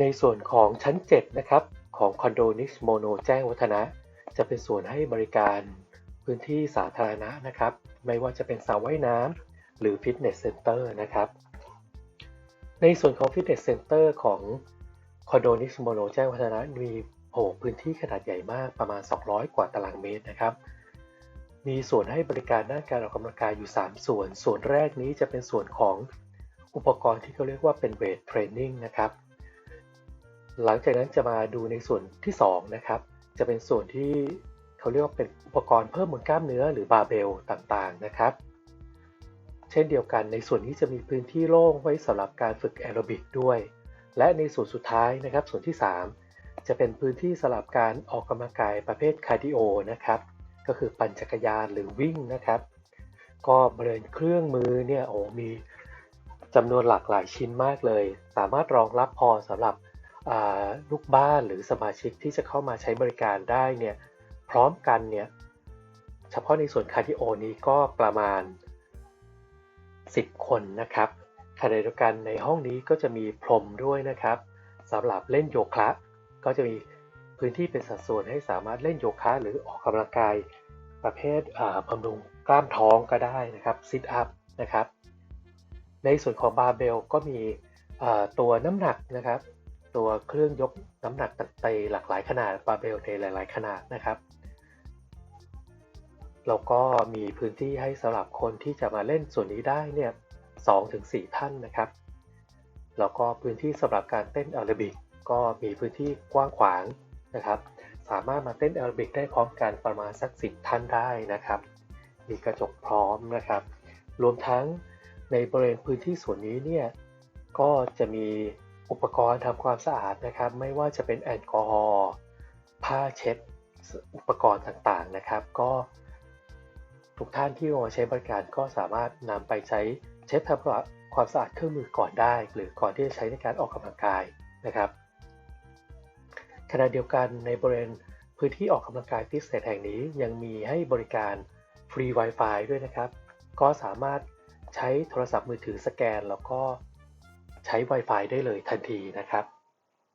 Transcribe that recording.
ในส่วนของชั้น 7 นะครับ ของคอนโดนิกส์โมโนแจ้งวัฒนะ จะเป็นส่วนให้บริการพื้นที่สาธารณะนะครับ ไม่ว่าจะเป็นสระว่ายน้ำหรือฟิตเนสเซ็นเตอร์นะครับ ในส่วนของฟิตเนสเซ็นเตอร์ของคอนโดนิกส์โมโนแจ้งวัฒนะมีโอ้พื้นที่ขนาดใหญ่มากประมาณ 200 กว่าตารางเมตรนะครับ มีส่วนให้บริการด้านการออกกำลังกายอยู่ 3 ส่วน ส่วนแรกนี้จะเป็นส่วนของอุปกรณ์ที่เขาเรียกว่าเป็นเวทเทรนนิ่งนะครับ หลังจากนั้นจะมาดูในส่วนที่2นะครับ จะเป็นส่วนที่เขาเรียกว่าเป็นอุปกรณ์เพิ่มมวลกล้ามเนื้อหรือบาร์เบลต่างๆนะครับ เช่นเดียวกันในส่วนนี้จะมีพื้นที่โล่งไว้สำหรับการฝึกแอโรบิกด้วย และในส่วนสุดท้ายนะครับ ส่วนที่ 3 จะเป็นพื้นที่สำหรับการออกกำลังกายประเภทคาร์ดิโอนะครับ ก็คือปั่นจักรยานหรือวิ่งนะครับ ก็บริเวณเครื่องมือเนี่ยโอ้มีจำนวนหลากหลายชิ้นมากเลย สามารถรองรับพอสำหรับ ลูกบ้านหรือสมาชิกที่จะเข้ามาใช้บริการได้เนี่ยพร้อมกันเนี่ยเฉพาะในส่วนคาร์ดิโอนี้ก็ประมาณ 10 คนนะครับขณะเดียวกันในห้องนี้ก็จะมีพรมด้วยนะครับสำหรับเล่นโยคะก็จะมีพื้นที่เป็นสัดส่วนให้สามารถเล่นโยคะหรือออกกำลังกายประเภทบำรุงกล้ามท้องก็ได้นะครับซิทอัพนะครับในส่วนของบาร์เบลก็มีตัวน้ำหนักนะครับ ตัวเครื่องยกน้ำหนักตัดเตหลากหลายขนาดบาร์เบลในหลาย ๆ ขนาดนะครับแล้วก็มีพื้นที่ให้สำหรับคนที่จะมาเล่นส่วนนี้ได้เนี่ยสองถึงสี่ท่านนะครับ แล้วก็พื้นที่สำหรับการเต้นแอโรบิกก็มีพื้นที่กว้างขวางนะครับ สามารถมาเต้นแอโรบิกได้พร้อมกันประมาณสักสิบท่านได้นะครับ มีกระจกพร้อมนะครับ รวมทั้งในบริเวณพื้นที่ส่วนนี้เนี่ยก็จะมี อุปกรณ์ทำความสะอาดนะครับ ไม่ว่าจะเป็นแอลกอฮอล์ผ้าเช็ดอุปกรณ์ต่างๆนะครับ ก็ทุกท่านที่มาใช้บริการก็สามารถนำไปใช้เช็ดทำความสะอาดเครื่องมือก่อนได้ หรือก่อนที่จะใช้ในการออกกำลังกายนะครับขณะเดียวกันในบริเวณพื้นที่ออกกำลังกายพิเศษแห่งนี้ยังมีให้บริการฟรี Wi-Fi ด้วยนะครับ ก็สามารถใช้โทรศัพท์มือถือสแกน แล้วก็ ใช้ Wi-Fi ได้เลยทันทีนะครับ